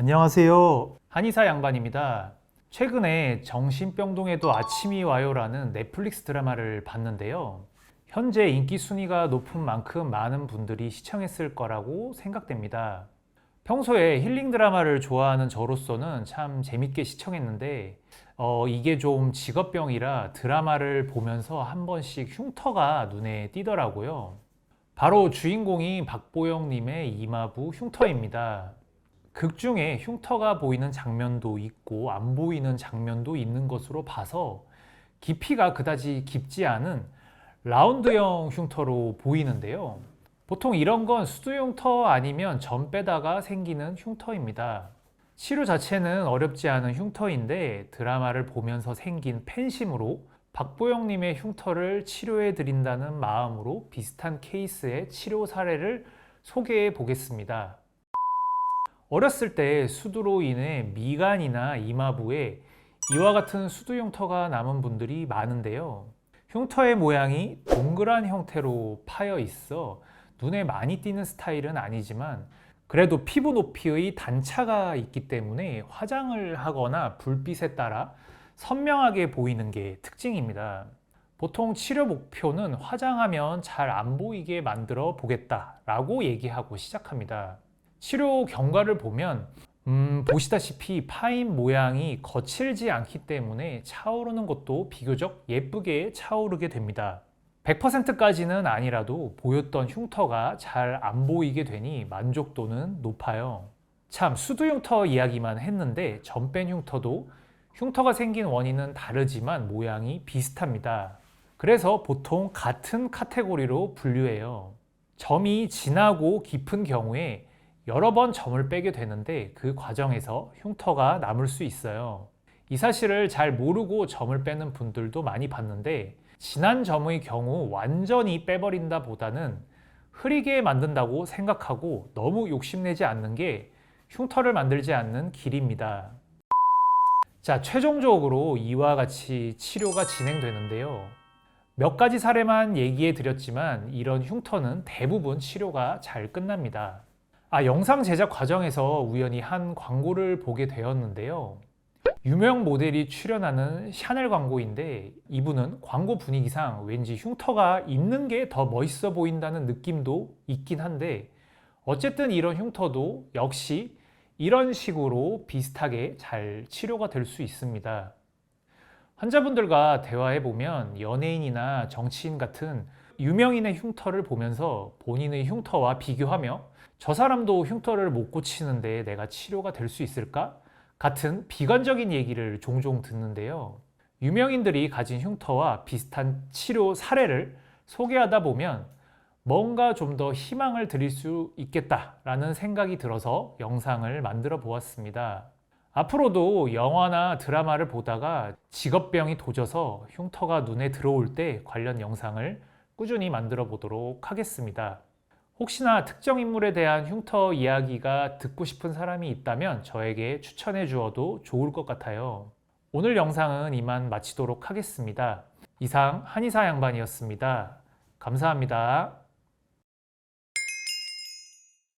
안녕하세요. 한의사 양반입니다. 최근에 정신병동에도 아침이 와요라는 넷플릭스 드라마를 봤는데요. 현재 인기 순위가 높은 만큼 많은 분들이 시청했을 거라고 생각됩니다. 평소에 힐링 드라마를 좋아하는 저로서는 참 재밌게 시청했는데 어, 이게 좀 직업병이라 드라마를 보면서 한 번씩 흉터가 눈에 띄더라고요. 바로 주인공이 박보영님의 이마부 흉터입니다. 극 중에 흉터가 보이는 장면도 있고 안 보이는 장면도 있는 것으로 봐서 깊이가 그다지 깊지 않은 라운드형 흉터로 보이는데요. 보통 이런 건 수두 흉터 아니면 점 빼다가 생기는 흉터입니다. 치료 자체는 어렵지 않은 흉터인데 드라마를 보면서 생긴 팬심으로 박보영님의 흉터를 치료해 드린다는 마음으로 비슷한 케이스의 치료 사례를 소개해 보겠습니다. 어렸을 때 수두로 인해 미간이나 이마부에 이와 같은 수두 흉터가 남은 분들이 많은데요. 흉터의 모양이 동그란 형태로 파여 있어 눈에 많이 띄는 스타일은 아니지만 그래도 피부 높이의 단차가 있기 때문에 화장을 하거나 불빛에 따라 선명하게 보이는 게 특징입니다. 보통 치료 목표는 화장하면 잘 안 보이게 만들어 보겠다라고 얘기하고 시작합니다. 치료 경과를 보면 음, 보시다시피 파인 모양이 거칠지 않기 때문에 차오르는 것도 비교적 예쁘게 차오르게 됩니다. 100%까지는 아니라도 보였던 흉터가 잘 안 보이게 되니 만족도는 높아요. 참 수두 흉터 이야기만 했는데 점뺀 흉터도 흉터가 생긴 원인은 다르지만 모양이 비슷합니다. 그래서 보통 같은 카테고리로 분류해요. 점이 진하고 깊은 경우에 여러 번 점을 빼게 되는데 그 과정에서 흉터가 남을 수 있어요. 이 사실을 잘 모르고 점을 빼는 분들도 많이 봤는데 진한 점의 경우 완전히 빼버린다 보다는 흐리게 만든다고 생각하고 너무 욕심내지 않는 게 흉터를 만들지 않는 길입니다. 자, 최종적으로 이와 같이 치료가 진행되는데요. 몇 가지 사례만 얘기해 드렸지만 이런 흉터는 대부분 치료가 잘 끝납니다. 아, 영상 제작 과정에서 우연히 한 광고를 보게 되었는데요. 유명 모델이 출연하는 샤넬 광고인데 이분은 광고 분위기상 왠지 흉터가 있는 게 더 멋있어 보인다는 느낌도 있긴 한데 어쨌든 이런 흉터도 역시 이런 식으로 비슷하게 잘 치료가 될 수 있습니다. 환자분들과 대화해 보면 연예인이나 정치인 같은 유명인의 흉터를 보면서 본인의 흉터와 비교하며 저 사람도 흉터를 못 고치는데 내가 치료가 될 수 있을까? 같은 비관적인 얘기를 종종 듣는데요. 유명인들이 가진 흉터와 비슷한 치료 사례를 소개하다 보면 뭔가 좀 더 희망을 드릴 수 있겠다라는 생각이 들어서 영상을 만들어 보았습니다. 앞으로도 영화나 드라마를 보다가 직업병이 도져서 흉터가 눈에 들어올 때 관련 영상을 꾸준히 만들어 보도록 하겠습니다. 혹시나 특정 인물에 대한 흉터 이야기가 듣고 싶은 사람이 있다면 저에게 추천해 주어도 좋을 것 같아요. 오늘 영상은 이만 마치도록 하겠습니다. 이상 한의사 양반이었습니다. 감사합니다.